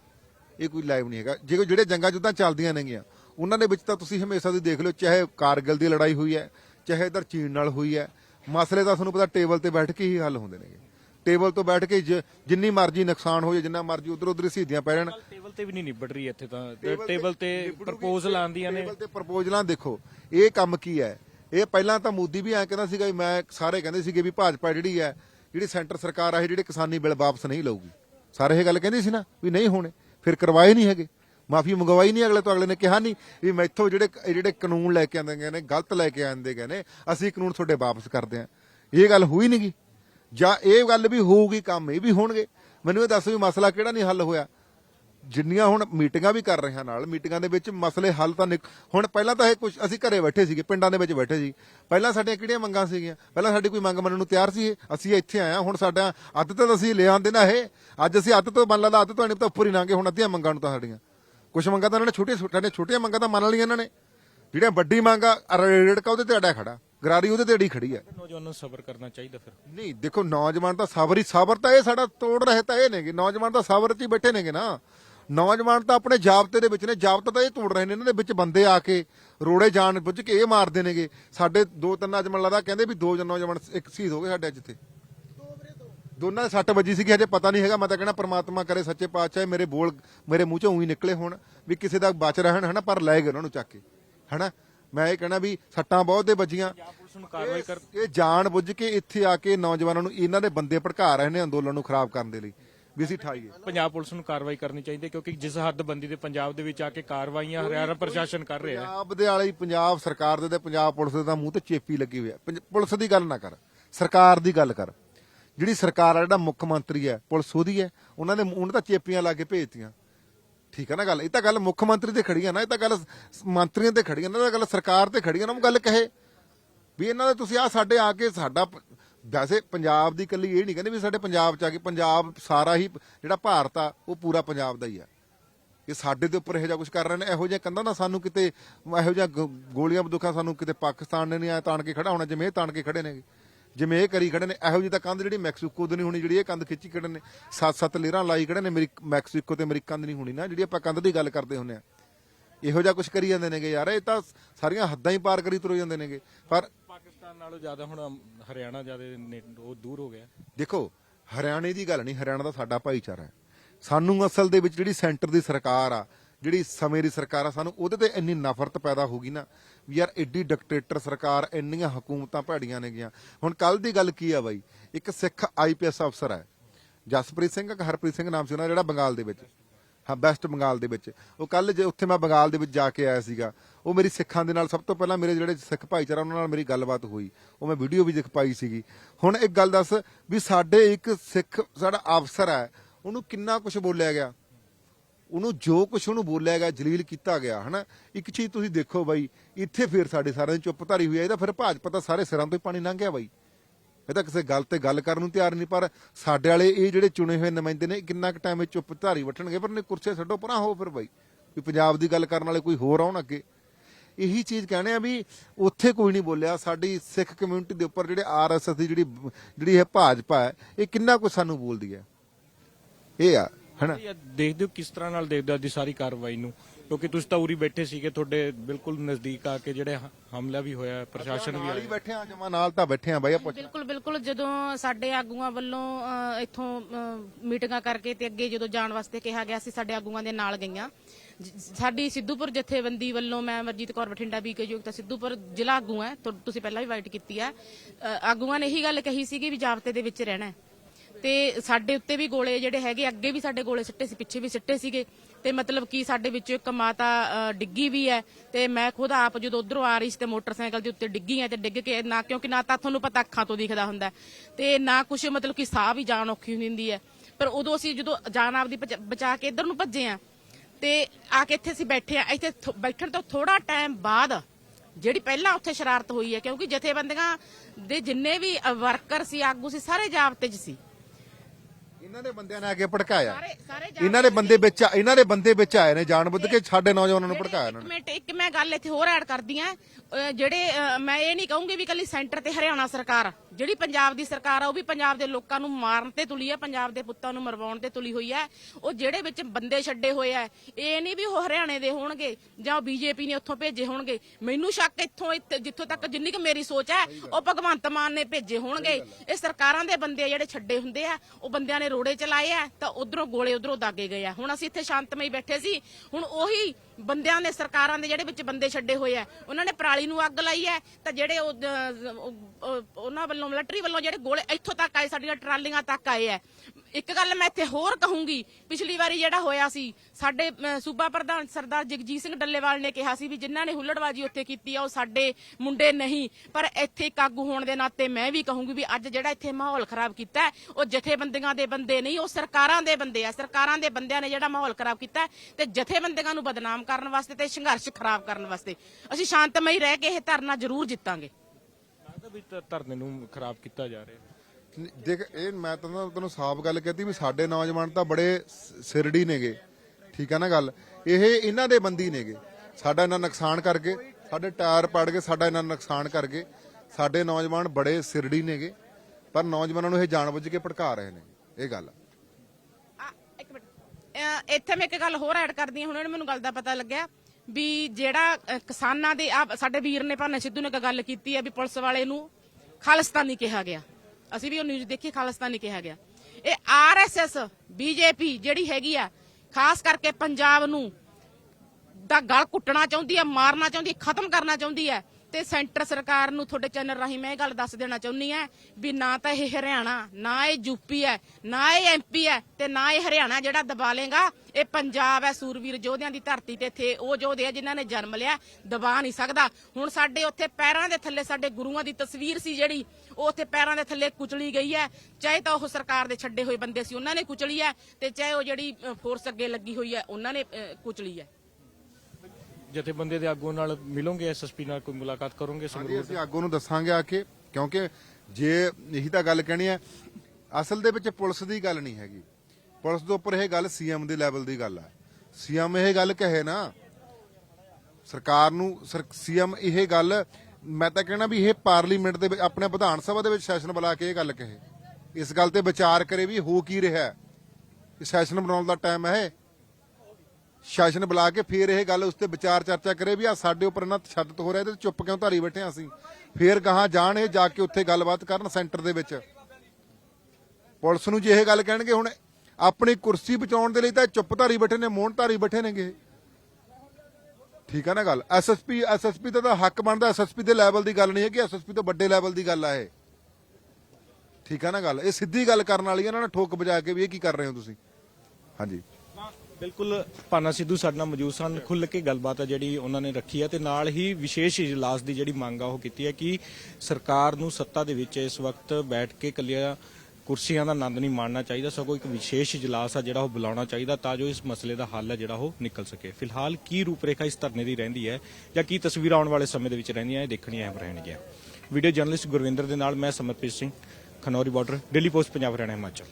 ਇਹ ਕੋਈ ਲਾਈਵ ਨਹੀਂ ਹੈਗਾ। ਜੇ ਜਿਹੜੇ ਜੰਗਾਂ ਜੁੱਦਾਂ ਚੱਲਦੀਆਂ ਨੇਗੀਆਂ ਉਹਨਾਂ ਦੇ ਵਿੱਚ ਤਾਂ ਤੁਸੀਂ ਹਮੇਸ਼ਾ ਦੀ ਦੇਖ ਲਿਓ ਚਾਹੇ ਕਾਰਗਿਲ ਦੀ ਲੜਾਈ ਹੋਈ ਹੈ ਚਾਹੇ ਇਧਰ ਚੀਨ ਨਾਲ ਹੋਈ ਹੈ ਮਸਲੇ ਤਾਂ ਤੁਹਾਨੂੰ ਪਤਾ ਟੇਬਲ ਤੇ ਬੈਠ ਕੇ ਹੀ ਹੱਲ ਹੁੰਦੇ ਨੇਗੇ। ਟੇਬਲ ਤੋਂ ਬੈਠ ਕੇ ਜਿੰਨੀ ਮਰਜ਼ੀ ਨੁਕਸਾਨ ਹੋ ਜਾਏ ਜਿੰਨਾ ਮਰਜ਼ੀ ਉਧਰ ਉਧਰ ਸਿੱਧੀਆਂ ਪੈ ਜਾਣ। ਟੇਬਲ ਤੇ ਵੀ ਨਹੀਂ ਨਿਬੜ ਰਹੀ ਇੱਥੇ ਤਾਂ। ਟੇਬਲ ਤੇ ਪ੍ਰਪੋਜ਼ਲ ਆਉਂਦੀਆਂ ਨੇ। ਟੇਬਲ ਤੇ ਪ੍ਰਪੋਜ਼ਲਾਂ ਦੇਖੋ ਇਹ ਕੰਮ ਕੀ ਹੈ? ਇਹ ਪਹਿਲਾਂ ਤਾਂ ਮੋਦੀ ਵੀ ਐਂ ਕਹਿੰਦਾ ਸੀਗਾ ਵੀ ਮੈਂ ਸਾਰੇ ਕਹਿੰਦੇ ਸੀਗੇ ਵੀ ਭਾਜਪਾ ਜਿਹੜੀ ਹੈ ਜਿਹੜੀ ਸੈਂਟਰ ਸਰਕਾਰ ਆ ਇਹ ਜਿਹੜੇ ਕਿਸਾਨੀ ਬਿੱਲ ਵਾਪਸ ਨਹੀਂ ਲਊਗੀ। ਸਾਰੇ ਇਹ ਗੱਲ ਕਹਿੰਦੇ ਸੀ ਨਾ ਵੀ ਨਹੀਂ ਹੋਣੇ, ਫਿਰ ਕਰਵਾਏ ਨਹੀਂ ਹੈਗੇ। ਮਾਫੀ ਮੰਗਵਾਈ ਨਹੀਂ ਅਗਲੇ ਤੋਂ, ਅਗਲੇ ਨੇ ਕਿਹਾ ਨਹੀਂ ਵੀ ਮੈਥੋਂ ਜਿਹੜੇ ਜਿਹੜੇ ਕਾਨੂੰਨ ਲੈ ਕੇ ਆਂਦੇ ਗਏ ਨੇ, ਗਲਤ ਲੈ ਕੇ ਆਂਦੇ ਗਏ ਨੇ, ਅਸੀਂ ਕਾਨੂੰਨ ਤੁਹਾਡੇ ਵਾਪਸ ਕਰਦੇ ਆਂ ਇਹ ਗੱਲ ਹੋਈ ਨਹੀਂਗੀ ਜਾਂ ਇਹ ਗੱਲ ਵੀ ਹੋਊਗੀ, ਕੰਮ ਇਹ ਵੀ ਹੋਣਗੇ। ਮੈਨੂੰ ਇਹ ਦੱਸ ਵੀ ਮਸਲਾ ਕਿਹੜਾ ਨਹੀਂ ਹੱਲ ਹੋਇਆ? ਜਿੰਨੀਆਂ ਹੁਣ ਮੀਟਿੰਗਾਂ ਵੀ ਕਰ ਰਹੇ ਹਾਂ ਨਾਲ ਮੀਟਿੰਗਾਂ ਦੇ ਵਿੱਚ ਮਸਲੇ ਹੱਲ ਤਾਂ ਹੁਣ ਪਹਿਲਾਂ ਤਾਂ ਇਹ ਕੁਝ ਅਸੀਂ ਘਰੇ ਬੈਠੇ ਸੀਗੇ ਪਿੰਡਾਂ ਦੇ ਵਿੱਚ ਬੈਠੇ ਸੀ। ਪਹਿਲਾਂ ਸਾਡੀਆਂ ਕਿਹੜੀਆਂ ਮੰਗਾਂ ਸੀਗੀਆਂ? ਪਹਿਲਾਂ ਸਾਡੀ ਕੋਈ ਮੰਗ ਮੰਨਣ ਨੂੰ ਤਿਆਰ ਸੀ? ਅਸੀਂ ਇੱਥੇ ਆਏ ਹਾਂ ਹੁਣ ਸਾਡਾ ਅੱਧ ਤਾਂ ਅਸੀਂ ਲੈ ਆਂਦੇ ਨਾ ਇਹ। ਅੱਜ ਅਸੀਂ ਅੱਧ ਤੋਂ ਮੰਨ ਲਾ ਅੱਧ ਤੋਂ ਨਹੀਂ ਤਾਂ ਉੱਪਰ ਹੀ ਲੰਘੇ ਹੁਣ ਅੱਧੀਆਂ ਮੰਗਾਂ ਨੂੰ ਤਾਂ ਸਾਡੀਆਂ। ਕੁਝ ਮੰਗਾਂ ਤਾਂ ਇਹਨਾਂ ਨੇ ਛੋਟੀਆਂ ਛੋਟੀਆਂ ਛੋਟੀਆਂ ਮੰਗਾਂ ਤਾਂ ਮੰਨ ਲਈਆਂ ਇਹਨਾਂ ਨੇ। ਜਿਹੜੀਆਂ ਵੱਡੀ ਮੰਗ ਆ ਰੇੜਕਾ ਉਹਦੇ ਤੇ ਅੜਾ ਖੜਾ। ਗਰਾਰੀ ਉਹਦੇ ਤੇ ਅੜੀ ਖੜੀ ਆ। ਨੌਜਵਾਨਾਂ ਨੂੰ ਸਬਰ ਕਰਨਾ ਚਾਹੀਦਾ ਫਿਰ। ਨਹੀਂ ਦੇਖੋ ਨੌਜਵਾਨ ਤਾਂ ਸਬਰ ਹੀ ਸਬਰ ਤਾਂ ਇਹ ਸਾਡਾ ਤੋੜ ਰਹੇ ਤਾਂ ਇਹ ਨੇਗੇ। ਨੌਜਵਾਨ ਤਾਂ ਸਬਰ 'ਚ ਹੀ ਬੈਠੇ ਨੇਗੇ ਨਾ। ਨੌਜਵਾਨ ਤਾਂ ਆਪਣੇ ਜਾਬਤੇ ਦੇ ਵਿੱਚ ਨੇ ਜਾਬਤਾ ਤਾਂ ਇਹ ਤੋੜ ਰਹੇ ਨੇ ਇਹਨਾਂ ਦੇ ਵਿੱਚ ਬੰਦੇ ਆ ਕੇ ਰੋੜੇ ਜਾਣ ਬੁੱਝ ਕੇ ਇਹ ਮਾਰਦੇ ਨੇਗੇ ਸਾਡੇ ਦੋ ਤਿੰਨ ਅੱਜ ਮੈਨੂੰ ਲੱਗਦਾ ਕਹਿੰਦੇ ਵੀ ਦੋ ਜਨ ਨੌਜਵਾਨ ਇੱਕ ਸ਼ਹੀਦ ਹੋ ਗਏ ਸਾਡੇ ਅੱਜ ਇੱਥੇ। ਦੋਨਾਂ ਦੇ ਸੱਟ ਵੱਜੀ ਸੀਗੀ ਹਜੇ ਪਤਾ ਨਹੀਂ ਹੈਗਾ ਮੈਂ ਤਾਂ ਕਹਿਣਾ ਪ੍ਰਮਾਤਮਾ ਕਰੇ ਸੱਚੇ ਪਾਤਸ਼ਾਹ ਮੇਰੇ ਬੋਲ ਮੇਰੇ ਮੂੰਹ ਚੋਂ ਉਹੀ ਨਿਕਲੇ ਹੋਣ ਵੀ ਕਿਸੇ ਦਾ ਬਚ ਰਹਿਣ ਹਨਾ ਪਰ ਲੈ ਗਏ ਉਹਨਾਂ ਨੂੰ ਚੱਕ ਕੇ ਹਨਾ। ਮੈਂ ਇਹ ਕਹਿਣਾ ਵੀ ਸੱਟਾਂ ਬਹੁਤ ਦੇ ਵੱਜੀਆਂ। ਇਹ ਜਾਣ ਬੁੱਝ ਕੇ ਇੱਥੇ ਆ ਕੇ ਨੌਜਵਾਨਾਂ ਨੂੰ ਇਹਨਾਂ ਦੇ ਬੰਦੇ ਭੜਕਾ ਰਹੇ ਨੇ ਅੰਦੋਲਨ ਨੂੰ ਖਰਾਬ ਕਰਨ ਦੇ ਲਈ। ਵੀ ਅਸੀਂ ਠਾਈਏ ਪੰਜਾਬ ਪੁਲਿਸ ਨੂੰ ਕਾਰਵਾਈ ਕਰਨੀ ਚਾਹੀਦੀ ਹੈ ਕਿਉਂਕਿ ਜਿਸ ਹੱਦਬੰਦੀ ਦੇ ਪੰਜਾਬ ਦੇ ਵਿੱਚ ਆ ਕੇ ਕਾਰਵਾਈਆਂ ਹਰਿਆਣਾ ਪ੍ਰਸ਼ਾਸਨ ਕਰ ਰਿਹਾ ਹੈ। ਪੰਜਾਬ ਦੇ ਵਾਲੇ ਪੰਜਾਬ ਸਰਕਾਰ ਦੇ ਤੇ ਪੰਜਾਬ ਪੁਲਿਸ ਦੇ ਤਾਂ ਮੂੰਹ ਤੇ ਚੇਪੀ ਲੱਗੀ ਹੋਈ ਹੈ। ਪੁਲਿਸ ਦੀ ਗੱਲ ਨਾ ਕਰ ਸਰਕਾਰ ਦੀ ਗੱਲ ਕਰ। ਜਿਹੜੀ ਸਰਕਾਰ ਆ ਜਿਹੜਾ ਮੁੱਖ ਮੰਤਰੀ ਹੈ ਪੁਲਿਸ ਉਹਦੀ ਹੈ। ਉਹਨਾਂ ਦੇ ਉਹਨਾਂ ਤਾਂ ਚੇਪੀਆਂ ਲਾ ਕੇ ਭੇਜਤੀਆਂ। ਠੀਕ ਹੈ ਨਾ ਗੱਲ? ਇਹ ਤਾਂ ਗੱਲ ਮੁੱਖ ਮੰਤਰੀ ਤੇ ਖੜੀ ਆ ਨਾ ਇਹ ਤਾਂ ਗੱਲ ਮੰਤਰੀਆਂ ਤੇ ਖੜੀ ਆ ਨਾ ਇਹ ਤਾਂ ਗੱਲ ਸਰਕਾਰ ਤੇ ਖੜੀ ਆ ਨਾ ਉਹ ਗੱਲ ਕਹੇ। ਵੀ ਇਹਨਾਂ ਦੇ ਤੁਸੀਂ ਆ ਸਾਡੇ ਆ ਕੇ ਸਾਡਾ ਵੈਸੇ ਪੰਜਾਬ ਦੀ ਕੱਲੀ ਇਹ ਨਹੀਂ ਕਹਿੰਦੇ ਵੀ ਸਾਡੇ ਪੰਜਾਬ ਚ ਆ ਕੇ ਪੰਜਾਬ ਸਾਰਾ ਹੀ ਜਿਹੜਾ ਭਾਰਤ ਆ, ਉਹ ਪੂਰਾ ਪੰਜਾਬ ਦਾ ਹੀ ਆ। ਇਹ ਸਾਡੇ ਦੇ ਉੱਪਰ ਇਹੋ ਜਿਹਾ ਕੁਝ ਕਰ ਰਹੇ ਨੇ, ਇਹੋ ਜਿਹਾ ਕੰਧਾਂ ਨਾ ਸਾਨੂੰ ਕਿਤੇ, ਇਹੋ ਜਿਹਾ ਗੋਲੀਆਂ ਬੰਦੂਕਾਂ ਸਾਨੂੰ ਕਿਤੇ ਪਾਕਿਸਤਾਨ ਨੇ ਨਹੀਂ ਆ ਤਾਣ ਕੇ ਖੜਾ ਹੋਣਾ, ਜਿਵੇਂ ਇਹ ਤਾਣ ਕੇ ਖੜੇ ਨੇ ਜਿਵੇਂ ਇਹ ਕਰੀ ਖੜੇ ਨੇ, ਇਹੋ ਜਿਹੀ ਤਾਂ ਕੰਧ ਜਿਹੜੀ ਮੈਕਸੀਕੋ ਦੀ ਨਹੀਂ ਹੋਣੀ, ਜਿਹੜੀ ਇਹ ਕੰਧ ਖਿੱਚੀ ਖੜੇ ਨੇ। ਸੱਤ ਸੱਤ ਲੇਰਾਂ ਲਾਈ ਖੜੇ ਨੇ, ਮੇਰੀ ਮੈਕਸੀਕੋ ਤੇ ਅਮਰੀਕਾ ਦੀ ਨਹੀਂ ਹੋਣੀ ਨਾ, ਜਿਹੜੀ ਆਪਾਂ ਕੰਧ ਦੀ ਗੱਲ ਕਰਦੇ ਹੁੰਨੇ ਆ। ਇਹੋ ਜਿਹਾ ਕੁਝ ਕਰੀ ਜਾਂਦੇ ਨੇਗੇ ਯਾਰ ਇਹ ਤਾਂ ਸਾਰੀਆਂ ਹੱਦਾਂ ਹੀ ਪਾਰ ਕਰੀ ਤੁਰ ਜਾਂਦੇ ਨੇਗੇ। ਪਰ ਪਾਕਿਸਤਾਨ ਨਾਲੋਂ ਜ਼ਿਆਦਾ ਹੁਣ ਹਰਿਆਣਾ ਜ਼ਿਆਦਾ ਨੇ- ਉਹ ਦੂਰ ਹੋ ਗਿਆ। ਦੇਖੋ ਹਰਿਆਣੇ ਦੀ ਗੱਲ ਨਹੀਂ ਹਰਿਆਣਾ ਦਾ ਸਾਡਾ ਭਾਈਚਾਰਾ ਹੈ। ਸਾਨੂੰ ਅਸਲ ਦੇ ਵਿੱਚ ਜਿਹੜੀ ਸੈਂਟਰ ਦੀ ਸਰਕਾਰ ਆ ਜਿਹੜੀ ਸਮੇਂ ਦੀ ਸਰਕਾਰ ਆ ਸਾਨੂੰ ਉਹਦੇ ਤੇ ਇੰਨੀ ਨਫ਼ਰਤ ਪੈਦਾ ਹੋ ਗਈ ਨਾ ਵੀ ਯਾਰ ਐਡੀ ਡਿਕਟੇਟਰ ਸਰਕਾਰ ਇੰਨੀਆਂ ਹਕੂਮਤਾਂ ਭੈੜੀਆਂ ਨੇਗੀਆਂ। ਹੁਣ ਕੱਲ ਦੀ ਗੱਲ ਕੀ ਆ ਬਾਈ? ਇੱਕ ਸਿੱਖ ਆਈਪੀਐਸ ਅਫਸਰ ਹੈ ਜਸਪ੍ਰੀਤ ਸਿੰਘ ਕਿ ਹਰਪ੍ਰੀਤ ਸਿੰਘ ਨਾਮ ਸੀ ਉਹਨਾਂ ਦਾ, ਜਿਹੜਾ ਬੰਗਾਲ ਦੇ ਵਿੱਚ। ਹਾਂ ਵੈਸਟ ਬੰਗਾਲ ਦੇ ਵਿੱਚ। ਉਹ ਕੱਲ ਜੇ ਉੱਥੇ ਮੈਂ ਬੰਗਾਲ ਦੇ ਵਿੱਚ ਜਾ ਕੇ ਆਇਆ ਸੀਗਾ, ਉਹ ਮੇਰੀ ਸਿੱਖਾਂ ਦੇ ਨਾਲ ਸਭ ਤੋਂ ਪਹਿਲਾਂ ਮੇਰੇ ਜਿਹੜੇ ਸਿੱਖ ਭਾਈਚਾਰਾ, ਉਹਨਾਂ ਨਾਲ ਮੇਰੀ ਗੱਲਬਾਤ ਹੋਈ। ਉਹ ਮੈਂ ਵੀਡੀਓ ਵੀ ਦਿਖ ਪਾਈ ਸੀਗੀ। ਹੁਣ ਇੱਕ ਗੱਲ ਦੱਸ ਵੀ ਸਾਡੇ ਇੱਕ ਸਿੱਖ, ਸਾਡਾ ਅਫਸਰ ਹੈ, ਉਹਨੂੰ ਕਿੰਨਾ ਕੁਝ ਬੋਲਿਆ ਗਿਆ? ਉਹਨੂੰ ਜੋ ਕੁਝ ਉਹਨੂੰ ਬੋਲਿਆ ਗਿਆ, ਜਲੀਲ ਕੀਤਾ ਗਿਆ, ਹਨਾ? ਇੱਕ ਚੀਜ਼ ਤੁਸੀਂ ਦੇਖੋ ਬਾਈ, ਇੱਥੇ ਫਿਰ ਸਾਡੇ ਸਾਰਿਆਂ ਦੀ ਚੁੱਪ ਧਾਰੀ ਹੋਈ ਹੈ ਇਹਦਾ ਫਿਰ ਭਾਜਪਾ ਤਾਂ ਸਾਰੇ ਸਿਰਾਂ ਤੋਂ ਹੀ ਪਾਣੀ ਲੰਘ ਗਿਆ ਬਾਈ। ਇਹ ਤਾਂ ਕਿਸੇ ਗੱਲ ਤੇ ਗੱਲ ਕਰਨ ਨੂੰ ਤਿਆਰ ਨਹੀਂ, ਪਰ ਸਾਡੇ ਵਾਲੇ ਇਹ ਜਿਹੜੇ ਚੁਣੇ ਹੋਏ ਨੁਮਾਇੰਦੇ ਨੇ ਕਿੰਨਾ ਕੁ ਟਾਈਮ ਵਿੱਚ ਚੁੱਪ ਧਾਰੀ ਵਟਣਗੇ? ਪਰ ਨੇ ਕੁਰਸੇ ਛੱਡੋ, ਪਰਾਂ ਹੋ ਫਿਰ ਬਾਈ। ਵੀ ਪੰਜਾਬ ਦੀ ਗੱਲ ਕਰਨ ਵਾਲੇ ਕੋਈ ਹੋਰ ਆਉਣ ਅੱਗੇ। ਇਹੀ ਚੀਜ਼ ਕਹਿੰਦੇ ਆ ਵੀ ਉੱਥੇ ਕੋਈ ਨਹੀਂ ਬੋਲਿਆ। ਸਾਡੀ ਸਿੱਖ ਕਮਿਊਨਿਟੀ ਦੇ ਉੱਪਰ ਜਿਹੜੇ ਆਰਐਸਐਸ ਦੀ ਜਿਹੜੀ ਜਿਹੜੀ ਇਹ ਭਾਜਪਾ ਹੈ, ਇਹ ਕਿੰਨਾ ਕੁ ਸਾਨੂੰ ਬੋਲਦੀ ਹੈ? ਇਹ ਆ, ਹਨਾ? ਦੇਖਦੇ ਹੋ ਕਿਸ ਤਰ੍ਹਾਂ ਨਾਲ ਦੇਖਦੇ ਹੋ ਦੀ ਸਾਰੀ ਕਾਰਵਾਈ ਨੂੰ? ਕਿਉਂਕਿ ਤੁਸੀਂ ਤਾਂ ਉਰੀ ਬੈਠੇ ਸੀਗੇ ਤੁਹਾਡੇ ਬਿਲਕੁਲ ਨਜ਼ਦੀਕ ਆ ਕੇ ਜਿਹੜੇ ਹਮਲਾ ਵੀ ਹੋਇਆ ਪ੍ਰਸ਼ਾਸਨ ਵੀ ਨਾਲ ਹੀ ਆਇਆ। ਬੈਠੇ ਆ ਜਮਾ ਨਾਲ ਤਾਂ ਬੈਠੇ ਆ ਬਾਈ ਆਪਾਂ। ਬਿਲਕੁਲ ਬਿਲਕੁਲ ਜਦੋਂ ਸਾਡੇ ਆਗੂਆਂ ਵੱਲੋਂ ਇੱਥੋਂ ਮੀਟਿੰਗਾਂ ਕਰਕੇ ਤੇ ਅੱਗੇ ਜਦੋਂ ਜਾਣ ਵਾਸਤੇ ਕਿਹਾ ਗਿਆ ਸੀ ਸਾਡੇ ਆਗੂਆਂ ਦੇ ਨਾਲ ਗਈਆਂ। ਜ- ਸਾਡੀ ਸਿੱਧੂਪੁਰ ਜਥੇਬੰਦੀ ਵੱਲੋਂ ਮੈਂ ਅਮਰਜੀਤ ਕੌਰ ਬਠਿੰਡਾ ਵੀ ਕੇ ਯੁਕਤ ਸਿੱਧੂਪੁਰ ਜ਼ਿਲ੍ਹਾ ਆਗੂ ਹੈ ਤੁ- ਤੁਸੀਂ ਪਹਿਲਾਂ ਵੀ ਵਾਈਟ ਕੀਤੀ ਹੈ। ਆਗੂਆਂ ਨੇ ਇਹੀ ਗੱਲ ਕਹੀ ਸੀਗੀ ਵੀ ਜਾਬਤੇ ਦੇ ਵਿੱਚ ਰਹਿਣਾ ਹੈ। ਤੇ ਸਾਡੇ ਉੱਤੇ ਵੀ ਗੋਲੇ ਜਿਹੜੇ ਹੈਗੇ ਅੱਗੇ ਵੀ ਸਾਡੇ ਗੋਲੇ ਸਿੱਟੇ ਸੀ ਪਿੱਛੇ ਵੀ ਸਿੱਟੇ ਸੀਗੇ। ਤੇ ਮਤਲਬ ਕਿ ਸਾਡੇ ਵਿੱਚ ਇੱਕ ਮਾਤਾ ਡਿੱਗੀ ਵੀ ਹੈ ਤੇ ਮੈਂ ਖੁਦ ਆਪ ਜਦੋਂ ਉਧਰੋਂ ਆ ਰਹੀ ਸੀ ਤੇ ਮੋਟਰਸਾਈਕਲ ਦੇ ਉੱਤੇ ਡਿੱਗੀ ਹੈ ਤੇ ਡਿੱਗ ਕੇ ਨਾ ਕਿਉਂਕਿ ਨਾ ਤਾਂ ਤੁਹਾਨੂੰ ਪਤਾ ਅੱਖਾਂ ਤੋਂ ਦਿਖਦਾ ਹੁੰਦਾ ਤੇ ਨਾ ਕੁਝ ਮਤਲਬ ਕਿ ਸਾਹ ਵੀ ਜਾਣ ਔਖੀ ਹੁੰਦੀ ਹੈ। ਪਰ ਉਦੋਂ ਅਸੀਂ ਜਦੋਂ ਜਾਨ ਆਪਦੀ ਬਚਾ- ਕੇ ਇੱਧਰ ਨੂੰ ਭੱਜੇ ਆ ਤੇ ਆ ਕੇ ਇੱਥੇ ਅਸੀਂ ਬੈਠੇ ਆ ਇੱਥੇ ਬੈਠਣ ਤੋਂ ਥੋੜਾ ਟਾਈਮ ਬਾਅਦ ਜਿਹੜੀ ਪਹਿਲਾਂ ਉੱਥੇ ਸ਼ਰਾਰਤ ਹੋਈ ਹੈ ਕਿਉਂਕਿ ਜਥੇਬੰਦੀਆਂ ਦੇ ਜਿੰਨੇ ਵੀ ਵਰਕਰ ਸੀ, ਆਗੂ ਸੀ, ਸਾਰੇ ਜਾਬਤੇ 'ਚ ਸੀ। ਇਹਨਾਂ ਦੇ ਬੰਦਿਆਂ ਨੇ ਆ ਕੇ ਭੜਕਾਇਆ। ਸਾਰੇ ਸਾਰੇ ਇਹਨਾਂ ਦੇ ਬੰਦੇ ਵਿੱਚ ਇਹਨਾਂ ਦੇ ਬੰਦੇ ਵਿੱਚ ਆਏ ਨੇ ਜਾਣਬੁੱਝ ਕੇ ਸਾਡੇ ਨੌਜਵਾਨਾਂ ਨੂੰ ਭੜਕਾਇਆ ਇਹਨਾਂ ਇੱਕ ਨੇ। ਮਿੰਟ ਇੱਕ ਮੈਂ ਗੱਲ ਇੱਥੇ ਹੋਰ ਐਡ ਕਰਦੀ ਆ। ਜਿਹੜੇ ਮੈਂ ਇਹ ਨਹੀਂ ਕਹੂੰਗੀ ਵੀ ਕੱਲੀ ਸੈਂਟਰ ਤੇ ਹਰਿਆਣਾ ਸਰਕਾਰ ਜਿਹੜੀ ਪੰਜਾਬ ਦੀ ਸਰਕਾਰ ਆ ਉਹ ਵੀ ਪੰਜਾਬ ਦੇ ਲੋਕਾਂ ਨੂੰ ਮਾਰਨ ਤੇ ਤੁਲੀ ਆ ਪੰਜਾਬ ਦੇ ਪੁੱਤਾਂ ਨੂੰ ਮਰਵਾਉਣ ਤੇ ਤੁਲੀ ਹੋਈ ਹੈ ਉਹ ਜਿਹੜੇ ਵਿੱਚ ਬੰਦੇ ਛੱਡੇ ਹੋਏ ਆ ਇਹ ਨਹੀਂ ਵੀ ਉਹ ਹਰਿਆਣੇ ਦੇ ਹੋਣਗੇ ਜਾਂ ਉਹ ਬੀਜੇਪੀ ਨੇ ਉੱਥੋਂ ਭੇਜੇ ਹੋਣਗੇ। ਮੈਨੂੰ ਸ਼ੱਕ ਇੱਥੋਂ ਇੱਥੇ- ਜਿੱਥੋਂ ਤੱਕ ਜਿੰਨੀ ਕੁ ਮੇਰੀ ਸੋਚ ਹੈ ਉਹ ਭਗਵੰਤ ਮਾਨ ਨੇ ਭੇਜੇ ਹੋਣਗੇ। ਇਹ ਸਰਕਾਰਾਂ ਦੇ ਬੰਦੇ ਆ ਜਿਹੜੇ ਛੱਡੇ ਹੁੰਦੇ ਆ ਉਹ ਬੰਦਿਆਂ ਨੇ ਰੋੜੇ ਚਲਾਏ ਆ ਤਾਂ ਉਧਰੋਂ ਗੋਲੇ ਉਧਰੋਂ ਦਾਗੇ ਗਏ ਆ। ਹੁਣ ਅਸੀਂ ਇੱਥੇ ਸ਼ਾਂਤਮਈ ਬੈਠੇ ਸੀ ਹੁਣ ਉਹੀ ਬੰਦਿਆਂ ਨੇ ਸਰਕਾਰਾਂ ਦੇ ਜਿਹੜੇ ਵਿੱਚ ਬੰਦੇ ਛੱਡੇ ਹੋਏ ਆ ਉਹਨਾਂ ਨੇ ਪਰਾਲੀ ਨੂੰ ਅੱਗ ਲਾਈ ਹੈ ਤਾਂ ਜਿਹੜੇ ਉਹ, ਅਹ, ਉਹ- ਉਹ- ਉਹਨਾਂ ਵੱਲੋਂ ਮਿਲਟਰੀ ਵੱਲੋਂ ਜਿਹੜੇ ਗੋਲੇ ਇੱਥੋਂ ਤੱਕ ਆਏ ਸਾਡੀਆਂ ਟਰਾਲੀਆਂ ਤੱਕ ਆਏ ਆ ਇੱਕ ਗੱਲ ਮੈਂ ਇੱਥੇ ਹੋਰ ਕਹੂੰਗੀ, ਪਿਛਲੀ ਵਾਰੀ ਜਿਹੜਾ ਹੋਇਆ ਸੀ, ਸਾਡੇ ਸੂਬਾ ਪ੍ਰਧਾਨ ਸਰਦਾਰ ਜਗਜੀਤ ਸਿੰਘ ਡੱਲੇਵਾਲ ਨੇ ਕਿਹਾ ਸੀ ਵੀ ਜਿਨ੍ਹਾਂ ਨੇ ਹੁੱਲੜਬਾਜੀ ਉੱਥੇ ਕੀਤੀ ਆ, ਉਹ ਸਾਡੇ ਮੁੰਡੇ ਨਹੀਂ। ਪਰ ਇੱਥੇ ਇੱਕ ਹੋਣ ਦੇ ਨਾਤੇ ਮੈਂ ਵੀ ਕਹੂੰਗੀ ਵੀ ਅੱਜ ਜਿਹੜਾ ਇੱਥੇ ਮਾਹੌਲ ਖਰਾਬ ਕੀਤਾ, ਉਹ ਜਥੇਬੰਦੀਆਂ ਦੇ ਬੰਦੇ ਨਹੀਂ, ਉਹ ਸਰਕਾਰਾਂ ਦੇ ਬੰਦੇ ਆ। ਸਰਕਾਰਾਂ ਦੇ ਬੰਦਿਆਂ ਨੇ ਜਿਹੜਾ ਮਾਹੌਲ ਖਰਾਬ ਕੀਤਾ ਤੇ ਜਥੇਬੰਦੀਆਂ ਨੂੰ ਬਦਨਾਮ ਕਰਨ ਵਾਸਤੇ ਤੇ ਸੰਘਰਸ਼ ਖਰਾਬ ਕਰਨ ਵਾਸਤੇ। ਅਸੀਂ ਸ਼ਾਂਤਮਈ ਰਹਿ ਕੇ ਇਹ ਧਰਨਾ ਜ਼ਰੂਰ ਜਿੱਤਾਂਗੇ। ਲੱਗਦਾ ਵੀ ਧਰਨੇ ਨੂੰ ਖਰਾਬ ਕੀਤਾ ਜਾ ਰਿਹਾ। ਦੇਖ, ਇਹ ਮੈਂ ਤਾਂ ਨਾ ਤੈਨੂੰ ਸਾਫ਼ ਗੱਲ ਕਹਤੀ ਵੀ ਸਾਡੇ ਨੌਜਵਾਨ ਤਾਂ ਬੜੇ ਸਿਰੜੀ ਨੇਗੇ। ਠੀਕ ਆ ਨਾ ਗੱਲ? ਇਹ ਇਹਨਾਂ ਦੇ ਬੰਦੀ ਨੇਗੇ। ਸਾਡਾ ਇਹਨਾਂ ਨੁਕਸਾਨ ਕਰਕੇ, ਸਾਡੇ ਟਾਇਰ ਪੜ ਕੇ ਸਾਡਾ ਇਹਨਾਂ ਨੁਕਸਾਨ ਕਰਕੇ, ਸਾਡੇ ਨੌਜਵਾਨ ਬੜੇ ਸਿਰੜੀ ਨੇਗੇ, ਪਰ ਨੌਜਵਾਨਾਂ ਨੂੰ ਇਹ ਜਾਣਬੁੱਝ ਕੇ ਭੜਕਾ ਰਹੇ ਨੇ। ਇਹ ਗੱਲ ਇੱਕ ਮਿੰਟ। ਇੱਥੇ ਮੈਂ ਇੱਕ ਗੱਲ ਹੋਰ ਐਡ ਕਰਦੀ ਹਾਂ, ਹੁਣ ਮੈਨੂੰ ਗੱਲ ਦਾ ਪਤਾ ਲੱਗਿਆ ਵੀ ਜਿਹੜਾ ਕਿਸਾਨਾਂ ਦੇ ਸਾਡੇ ਵੀਰ ਨੇ ਭਾਨਾ ਸਿੱਧੂ ਨੇ ਇੱਕ ਗੱਲ ਕੀਤੀ ਹੈ ਵੀ ਪੁਲਿਸ ਵਾਲੇ ਨੂੰ ਖਾਲਿਸਤਾਨੀ ਕਿਹਾ ਗਿਆ। ਅਸੀਂ ਵੀ ਉਹ ਨਿਊਜ਼ ਦੇਖੀ, ਖਾਲਿਸਤਾਨੀ ਕਿਹਾ ਗਿਆ। ਇਹ ਆਰਐਸਐਸ ਬੀਜੇਪੀ ਜਿਹੜੀ ਹੈਗੀ ਆ, ਖਾਸ ਕਰਕੇ ਪੰਜਾਬ ਨੂੰ ਦਾ ਗਲ ਕੁੱਟਣਾ ਚਾਹੁੰਦੀ ਹੈ ਮਾਰਨਾ ਚਾਹੁੰਦੀ ਹੈ ਖਤਮ ਕਰਨਾ ਚਾਹੁੰਦੀ ਹੈ ਤੇ ਸੈਂਟਰ ਸਰਕਾਰ ਨੂੰ ਤੁਹਾਡੇ ਚੈਨਲ ਰਾਹੀਂ ਮੈਂ ਇਹ ਗੱਲ ਦੱਸ ਦੇਣਾ ਚਾਹੁੰਦੀ ਹਾਂ ਵੀ ਨਾ ਤਾਂ ਇਹ ਹਰਿਆਣਾ, ਨਾ ਇਹ ਯੂਪੀ ਹੈ, ਨਾ ਇਹ ਐਮਪੀ ਹੈ ਤੇ ਨਾ ਇਹ ਹਰਿਆਣਾ ਜਿਹੜਾ ਦਬਾ ਲੇਗਾ। ਇਹ ਪੰਜਾਬ ਹੈ, ਸੂਰਵੀਰ ਯੋਧਿਆਂ ਦੀ ਧਰਤੀ ਤੇ ਥੇ ਉਹ ਯੋਧੇ ਆ ਜਿਨ੍ਹਾਂ ਨੇ ਜਨਮ ਲਿਆ, ਦਬਾ ਨਹੀਂ ਸਕਦਾ। ਹੁਣ ਸਾਡੇ ਉੱਥੇ ਪੈਰਾਂ ਦੇ ਥੱਲੇ ਸਾਡੇ ਗੁਰੂਆਂ ਦੀ ਤਸਵੀਰ ਸੀ ਜਿਹੜੀ, ਉਹ ਉੱਥੇ ਪੈਰਾਂ ਦੇ ਥੱਲੇ ਕੁਚਲੀ ਗਈ ਹੈ। ਚਾਹੇ ਤਾਂ ਉਹ ਸਰਕਾਰ ਦੇ ਛੱਡੇ ਹੋਏ ਬੰਦੇ ਸੀ, ਉਹਨਾਂ ਨੇ ਕੁਚਲੀ ਹੈ ਤੇ ਚਾਹੇ ਉਹ ਜਿਹੜੀ ਫੋਰਸ ਅੱਗੇ ਲੱਗੀ ਹੋਈ ਹੈ, ਉਹਨਾਂ ਨੇ ਕੁਚਲੀ ਹੈ। ਜਥੇਬੰਦੀ ਦੇ ਆਗੂਆਂ ਨਾਲ ਮਿਲੋਗੇ ਐਸਐਸਪੀ ਨਾਲ ਕੋਈ ਮੁਲਾਕਾਤ ਕਰੋਗੇ ਹਾਂਜੀ ਸੰਗਰੂਰ ਅਸੀਂ ਆਗੂ ਨੂੰ ਦੱਸਾਂਗੇ ਆ ਕੇ ਕਿਉਂਕਿ ਜੇ ਇਹੀ ਤਾਂ ਗੱਲ ਕਹਿਣੀ ਹੈ ਅਸਲ ਦੇ ਵਿੱਚ ਪੁਲਿਸ ਦੀ ਗੱਲ ਨਹੀਂ ਹੈਗੀ। ਪੁਲਿਸ ਦੇ ਉੱਪਰ ਇਹ ਗੱਲ ਸੀਐਮ ਦੇ ਲੈਵਲ ਦੀ ਗੱਲ ਹੈ ਸੀਐਮ ਇਹ ਗੱਲ ਕਹੇ ਨਾ ਸਰਕਾਰ ਨੂੰ ਸੀਐਮ ਇਹ ਗੱਲ ਮੈਂ ਤਾਂ ਕਹਿਣਾ ਵੀ ਇਹ ਪਾਰਲੀਮੈਂਟ ਦੇ ਵਿੱਚ ਆਪਣੇ ਵਿਧਾਨ ਸਭਾ ਦੇ ਵਿੱਚ ਸੈਸ਼ਨ ਬੁਲਾ ਕੇ ਇਹ ਗੱਲ ਕਹੇ। ਇਸ ਗੱਲ ਤੇ ਵਿਚਾਰ ਕਰੇ ਵੀ ਹੋ ਕੀ ਰਿਹਾ। ਹੈ ਇਹ ਸੈਸ਼ਨ ਬਣਾਉਣ ਦਾ ਟਾਈਮ ਹੈ ਸ਼ਾਸਨ ਬੁਲਾ ਕੇ ਫੇਰ ਇਹ ਗੱਲ ਉਸ ਤੇ ਵਿਚਾਰ ਚਰਚਾ ਕਰੇ ਵੀ ਆ ਸਾਡੇ ਉੱਪਰ ਇਹਨਾਂ ਤਸ਼ੱਦਦ ਹੋ ਰਿਹਾ ਇਹਦੇ ਚੁੱਪ ਕਿਉਂ ਧਾਰੀ ਬੈਠੇ ਹਾਂ ਅਸੀਂ? ਫੇਰ ਗਾਹਾਂ ਜਾਣ ਇਹ ਜਾ ਕੇ ਉੱਥੇ ਗੱਲਬਾਤ ਕਰਨ ਸੈਂਟਰ ਦੇ ਵਿੱਚ। ਪੁਲਿਸ ਨੂੰ ਜੇ ਇਹ ਗੱਲ ਕਹਿਣਗੇ ਹੁਣ ਆਪਣੀ ਕੁਰਸੀ ਬਚਾਉਣ ਦੇ ਲਈ ਤਾਂ ਇਹ ਚੁੱਪ ਧਾਰੀ ਬੈਠੇ ਨੇ ਮੌਨ ਧਾਰੀ ਬੈਠੇ ਨੇਗੇ। ਠੀਕ ਹੈ ਨਾ ਗੱਲ? ਐਸਐਸਪੀ ਐਸਐਸਪੀ ਦਾ ਤਾਂ ਹੱਕ ਬਣਦਾ ਐਸਐਸਪੀ ਦੇ ਲੈਵਲ ਦੀ ਗੱਲ ਨਹੀਂ ਹੈ ਕਿ ਐਸਐਸਪੀ ਤੋਂ ਵੱਡੇ ਲੈਵਲ ਦੀ ਗੱਲ ਆ ਇਹ। ਠੀਕ ਹੈ ਨਾ ਗੱਲ? ਇਹ ਸਿੱਧੀ ਗੱਲ ਕਰਨ ਵਾਲੀ ਹੈ, ਇਹਨਾਂ ਨੇ ਠੋਕ ਵਜਾ ਕੇ ਵੀ ਇਹ ਕੀ ਕਰ ਰਹੇ ਹੋ ਤੁਸੀਂ? ਹਾਂਜੀ। ਬਿਲਕੁਲ ਪਾਨਾ ਸਿੱਧੂ ਸਾਡੇ ਨਾਲ ਮੌਜੂਦ ਸਨ। ਖੁੱਲ ਕੇ ਗੱਲਬਾਤ ਹੈ ਜਿਹੜੀ ਉਹਨਾਂ ਨੇ ਰੱਖੀ ਹੈ ਤੇ ਨਾਲ ਹੀ ਵਿਸ਼ੇਸ਼ ਇਜਲਾਸ ਦੀ ਜਿਹੜੀ ਮੰਗ ਆ ਉਹ ਕੀਤੀ ਹੈ ਕਿ ਸਰਕਾਰ ਨੂੰ ਸੱਤਾ ਦੇ ਵਿੱਚ ਇਸ ਵਕਤ ਬੈਠ ਕੇ ਕੱਲੀਆਂ ਕੁਰਸੀਆਂ ਦਾ ਆਨੰਦ ਨਹੀਂ ਮਾਣਨਾ ਚਾਹੀਦਾ, ਸਗੋਂ ਇੱਕ ਵਿਸ਼ੇਸ਼ ਇਜਲਾਸ ਆ ਜਿਹੜਾ ਉਹ ਬੁਲਾਉਣਾ ਚਾਹੀਦਾ ਤਾਂ ਜੋ ਇਸ ਮਸਲੇ ਦਾ ਹੱਲ ਹੈ ਜਿਹੜਾ ਉਹ ਨਿਕਲ ਸਕੇ। ਫਿਲਹਾਲ ਕੀ ਰੂਪਰੇਖਾ ਇਸ ਧਰਨੇ ਦੀ ਰਹਿੰਦੀ ਹੈ ਜਾਂ ਕੀ ਤਸਵੀਰਾਂ ਆਉਣ ਵਾਲੇ ਸਮੇਂ ਦੇ ਵਿੱਚ ਰਹਿੰਦੀਆਂ, ਇਹ ਦੇਖਣੀਆਂ ਅਹਿਮ ਰਹਿਣਗੀਆਂ। ਵੀਡੀਓ ਜਰਨਲਿਸਟ ਗੁਰਵਿੰਦਰ ਦੇ ਨਾਲ ਮੈਂ Samarpreet Singh, Khanauri border, daily post, Punjab Haryana, Himachal.